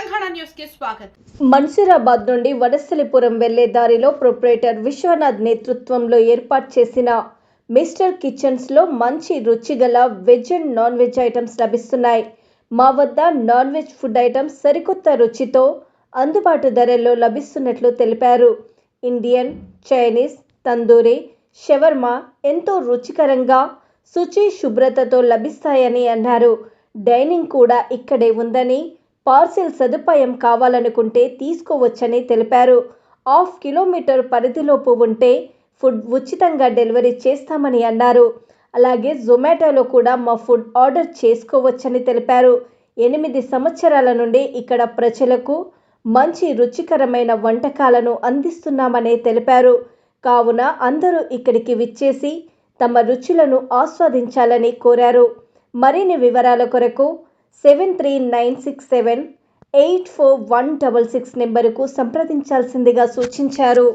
తెలంగాణ న్యూస్కి స్వాగతం. మన్సూరాబాద్ నుండి వనస్థలిపురం వెళ్ళే దారిలో ప్రొపరేటర్ విశ్వనాథ్ నేతృత్వంలో ఏర్పాటు చేసిన మిస్టర్ కిచెన్స్లో మంచి రుచిగల veg and non veg items లభిస్తున్నాయి. మా వద్ద నాన్ వెజ్ ఫుడ్ ఐటమ్స్ సరికొత్త రుచితో అందుబాటు ధరల్లో లభిస్తున్నట్లు తెలిపారు. ఇండియన్ చైనీస్ తందూరి షవర్మా ఎంతో రుచికరంగా శుచి శుభ్రతతో లభిస్తాయని అన్నారు. డైనింగ్ కూడా ఇక్కడే ఉందని పార్సిల్ సదుపాయం కావాలనుకుంటే తీసుకోవచ్చని తెలిపారు. హాఫ్ కిలోమీటర్ పరిధిలోపు ఉంటే ఫుడ్ ఉచితంగా డెలివరీ చేస్తామని అన్నారు. అలాగే జొమాటోలో కూడా మా ఫుడ్ ఆర్డర్ చేసుకోవచ్చని తెలిపారు. ఎనిమిది సంవత్సరాల నుండి ఇక్కడ ప్రజలకు మంచి రుచికరమైన వంటకాలను అందిస్తున్నామని తెలిపారు. కావున అందరూ ఇక్కడికి విచ్చేసి తమ రుచులను ఆస్వాదించాలని కోరారు. మరిన్ని వివరాల కొరకు seven three nine six seven eight four one double six నెంబరుకు సంప్రదించాల్సిందిగా సూచించారు.